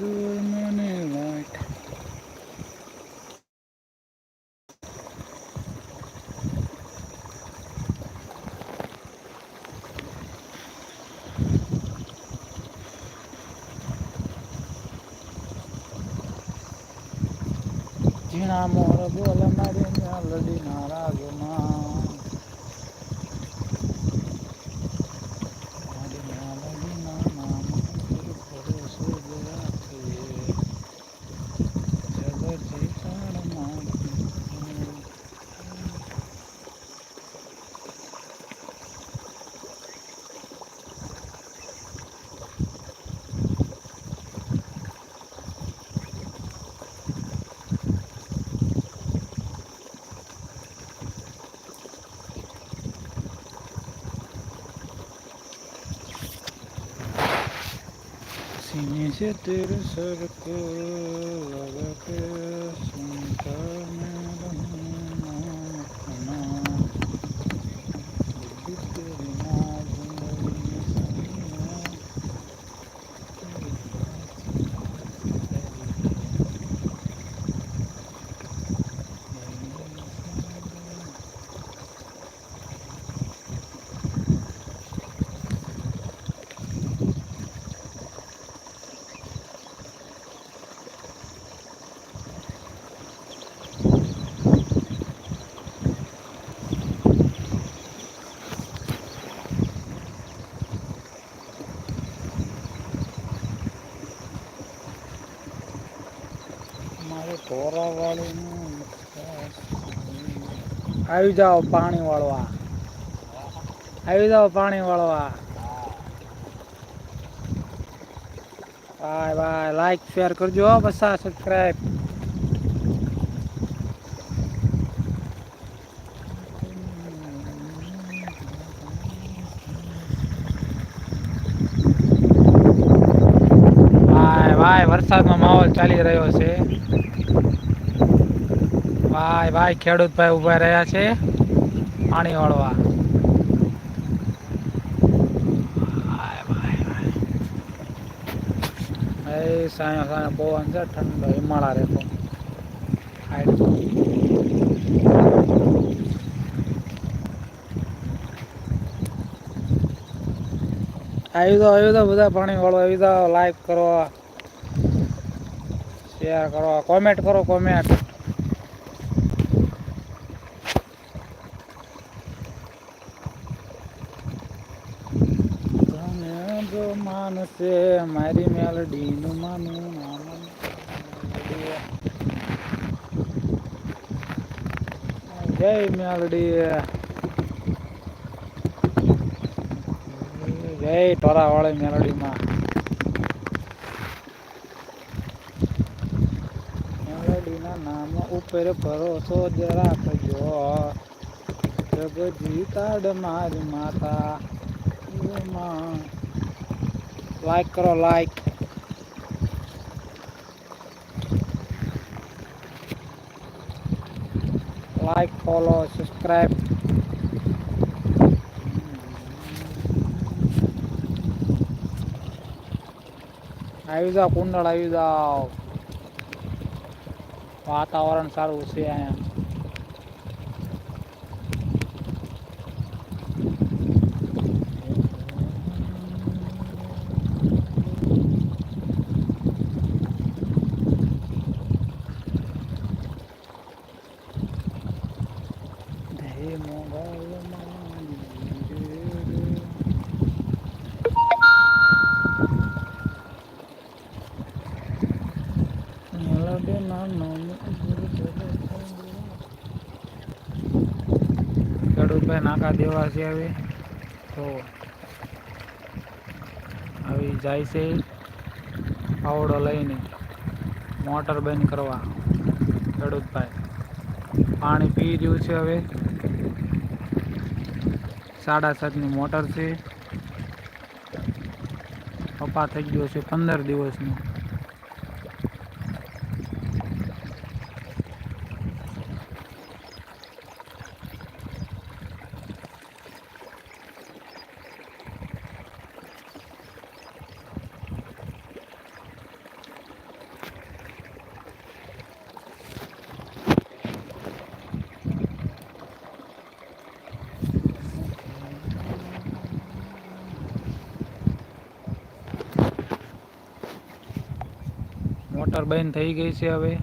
દૂર મને લાઈટ ઝીણા મોર બોલ મારી લડી ના Denize tır sarkılara આવી જાઓ પાણી વાળવા. આવી જાઓ પાણી વાળવા. બાય બાય લાઈક શેર કરજો બસા સબસ્ક્રાઈબ વરસાદનો માહોલ ચાલી રહ્યો છે. ભાઈ ભાઈ, ખેડૂત ભાઈ ઊભા રહ્યા છે. પાણી વાળવા. સાયો સાયો પવન છે, ઠંડો હિમાળા રેખો. આવી દો આવી દો બધા પાણી વાળો આવી તો લાઈક કરો શેર કરો કોમેન્ટ કરો કોમેન્ટ જો માનસે મારી મેલડીનું માનું માનું જય મેલડી. જય ટોરા વાળી મેલડીમાં. મેલડીના નામ ઉપર ભરોસો જ જગજી કાઢ મારી માતા. લાઈક કરો લાઈક લાઈક ફોલો સબસ્ક્રાઈબ આવી જાઓ, કુંડળ, આવી જાઓ. વાતાવરણ સારું છે અહીંયા હે મોગલમાં રે. મેલડીના નામ ઉપર ખેડૂતભાઈ નાકા દેવા છે હવે. તો આવી જાય છે પાવડો લઈને મોટર બંધ કરવા. ખેડૂતભાઈ, પાણી પી રહ્યું છે હવે. સાડા સાતની મોટર છે. પપ્પા થઈ ગયો છે પંદર દિવસનું. બંધ થઈ ગઈ છે હવે.